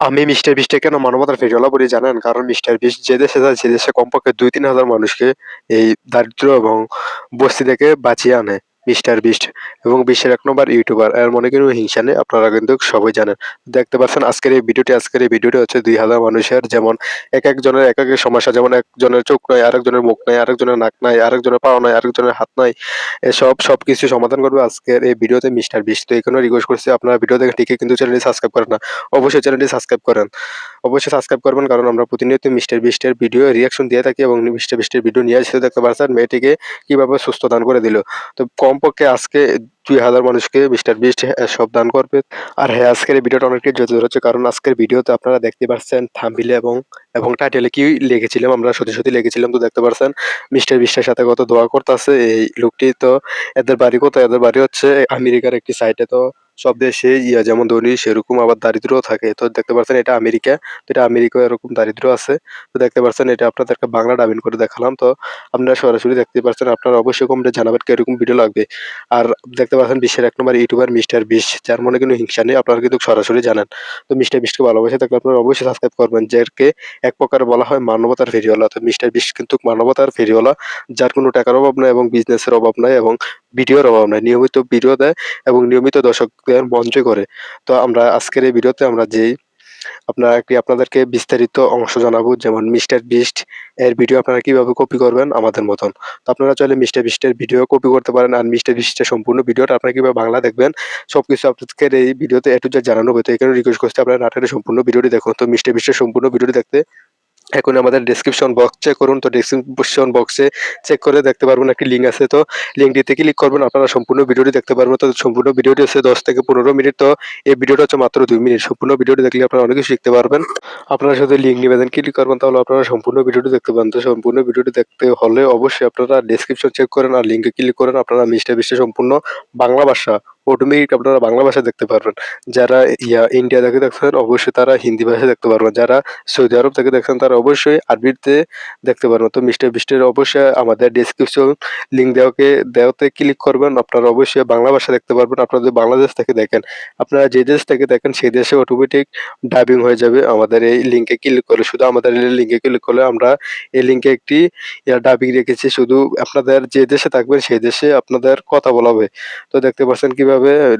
আমি মিস্টার বিস্টে কেন মানবতার ফেরিওয়ালা বলে জানেন? কারণ মিস্টার বিস্ট যে দেশে যায়, সে দেশে কমপক্ষে ২-৩ হাজার মানুষকে এই দারিদ্র এবং বস্তি থেকে বাঁচিয়ে আনে মিস্টার বিস্ট এবং বিশ্বের এক নম্বর ইউটিউবার। এর মনে কোনো হিংসা নেই। আপনারা কিন্তু সবাই জানেন। দেখতে পাচ্ছেন আজকের এই ভিডিওটি আজকের এই ভিডিওটি হচ্ছে ২০০০ মানুষের যেমন এক একজনের এক একেক সমস্যা যেমন একজনের চোখ নাই, আরেকজনের মুখ নাই, আরেকজনের নাক নাই, আরেকজনের পা নাই, আরেকজনের হাত নাই। এসব সবকিছু সমাধান করবে আজকের এই ভিডিওতে মিস্টার বিস্ট। তো এখানেও রিকোয়েস্ট করছি আপনারা ভিডিও দেখে ঠিকই কিন্তু চ্যানেলটি সাবস্ক্রাইব করেন না। অবশ্যই চ্যানেলটি সাবস্ক্রাইব করেন। অবশ্যই সাবস্ক্রাইব করবেন কারণ আমরা প্রতিনিয়ত মিস্টার বিস্টের ভিডিও রিয়াকশন দিয়ে থাকি এবং মিস্টার বিস্টের ভিডিও নিয়ে এসে দেখতে পারছেন মেয়েটিকে কীভাবে সুস্থ দান করে দিল। তো কমপক্ষে আজকে ২০০০ মানুষকে মিস্টার বিস্ট সব দান করবে। আর হ্যাঁ, আজকের ভিডিওটা অনেকটাই জোর হচ্ছে কারণ আজকের ভিডিওতে আপনারা দেখতে পাচ্ছেন থাম্বিলে এবং এবং টাইটেলে কি লিখেছিলাম আমরা সত্যি, সত্যি লিখেছিলাম তো দেখতে পাচ্ছেন মিস্টার বিস্টের সাথে কত দোয়া করতাছে এই লোকটি তো এদের বাড়ি কোথায়? এদের বাড়ি হচ্ছে আমেরিকার একটি সাইটে তো সব দেশে ইয়া যেমন ধনী, সেরকম আবার দারিদ্র্যও থাকে। তো দেখতে পাচ্ছেন এটা আমেরিকা। তো এটা আমেরিকায় এরকম দারিদ্র্য আছে। তো দেখতে পাচ্ছেন এটা আপনাদেরকে বাংলা ডাবিং করে দেখালাম। তো আপনারা সরাসরি দেখতে পাচ্ছেন। আপনারা অবশ্যই কমেন্টে জানাবেন কীরকম ভিডিও লাগবে। আর দেখতে পাচ্ছেন বিশ্বের এক নম্বর ইউটিউবার মিস্টার বিস্ট যার মনে কিন্তু হিংসা নেই। আপনারা কিন্তু সরাসরি জানেন। তো মিস্টার বিস্টকে ভালোবাসে থাকলে আপনারা অবশ্যই সাবস্ক্রাইব করবেন। যাকে এক প্রকার বলা হয় মানবতার ফেরিওয়ালা। তো মিস্টার বিস্ট কিন্তু মানবতার ফেরিওয়ালা। যার কোনো টাকার অভাব নাই এবং বিজনেসের অভাব নাই এবং ভিডিওর অভাব নাই। নিয়মিত ভিডিও দেয় এবং নিয়মিত দর্শকদের মন জয় করে। তো আমরা আজকের এই ভিডিওতে আমরা যেই আপনারা কি আপনাদেরকে বিস্তারিত অংশ জানাব, যেমন মিস্টার বিস্ট, এর ভিডিও আপনারা কীভাবে কপি করবেন আমাদের মতন। তো আপনারা চাইলে মিস্টার বিস্টের ভিডিও কপি করতে পারেন আর মিস্টার বিস্টের সম্পূর্ণ ভিডিওটা আপনারা কীভাবে বাংলা দেখবেন সব কিছু আপনাদের এই ভিডিওতে এ টু জেড জানানো হবে। তো এখানে রিকোয়েস্ট করছি আপনারা না টেনে সম্পূর্ণ ভিডিওটি দেখুন। তো মিস্টার বিস্টের সম্পূর্ণ ভিডিওটি দেখতে এখনই আমাদের ডেসক্রিপশন বক্স চেক করুন। তো ডেসক্রিপশন বক্সে চেক করে দেখতে পারবেন একটি লিঙ্ক আছে। তো লিঙ্কটিতে ক্লিক করবেন, আপনারা সম্পূর্ণ ভিডিওটি দেখতে পারবেন। তো সম্পূর্ণ ভিডিওটি হচ্ছে ১০ থেকে ১৫ মিনিট। তো এই ভিডিওটা হচ্ছে মাত্র দুই মিনিট। সম্পূর্ণ ভিডিওটি দেখলে আপনারা অনেক কিছু শিখতে পারবেন। আপনারা শুধু লিঙ্ক নিবেদন ক্লিক করবেন, তাহলে আপনারা সম্পূর্ণ ভিডিওটি দেখতে পাবেন। তো সম্পূর্ণ ভিডিওটি দেখতে হলে অবশ্যই আপনারা ডেসক্রিপশন চেক করেন আর লিঙ্কে ক্লিক করেন। আপনারা মিস্টার বিস্টের সম্পূর্ণ বাংলা ভাষা অটোমেটিক আপনারা বাংলা ভাষায় দেখতে পারবেন। যারা ইয়া ইন্ডিয়া থেকে দেখছেন অবশ্যই তারা হিন্দি ভাষায় দেখতে পারবেন। যারা সৌদি আরব থেকে দেখছেন তারা অবশ্যই আরবিতে দেখতে পারবেন। তো মিস্টার বিস্টের অবশ্যই আমাদের ডেসক্রিপশন লিঙ্ক দেওয়াকে দেওয়াতে ক্লিক করবেন। আপনারা অবশ্যই বাংলা ভাষা দেখতে পারবেন। আপনারা যদি বাংলাদেশ থেকে দেখেন, আপনারা যে দেশ থেকে দেখেন সেই দেশে অটোমেটিক ডাবিং হয়ে যাবে আমাদের এই লিঙ্কে ক্লিক করলে। শুধু আমাদের এই লিঙ্কে ক্লিক করলে আমরা এই লিঙ্কে একটি ইয়া ডাবিং রেখেছি। শুধু আপনাদের যে দেশে থাকবেন সেই দেশে আপনাদের কথা বলা হবে। তো দেখতে পাচ্ছেন কীভাবে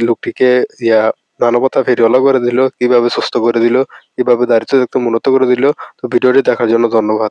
লোকটিকে ইয়া মানবতা ফেরিওয়ালা করে দিল, কীভাবে সুস্থ করে দিল, কীভাবে দারিদ্র থেকে উন্নত করে দিল। তো ভিডিওটি দেখার জন্য ধন্যবাদ।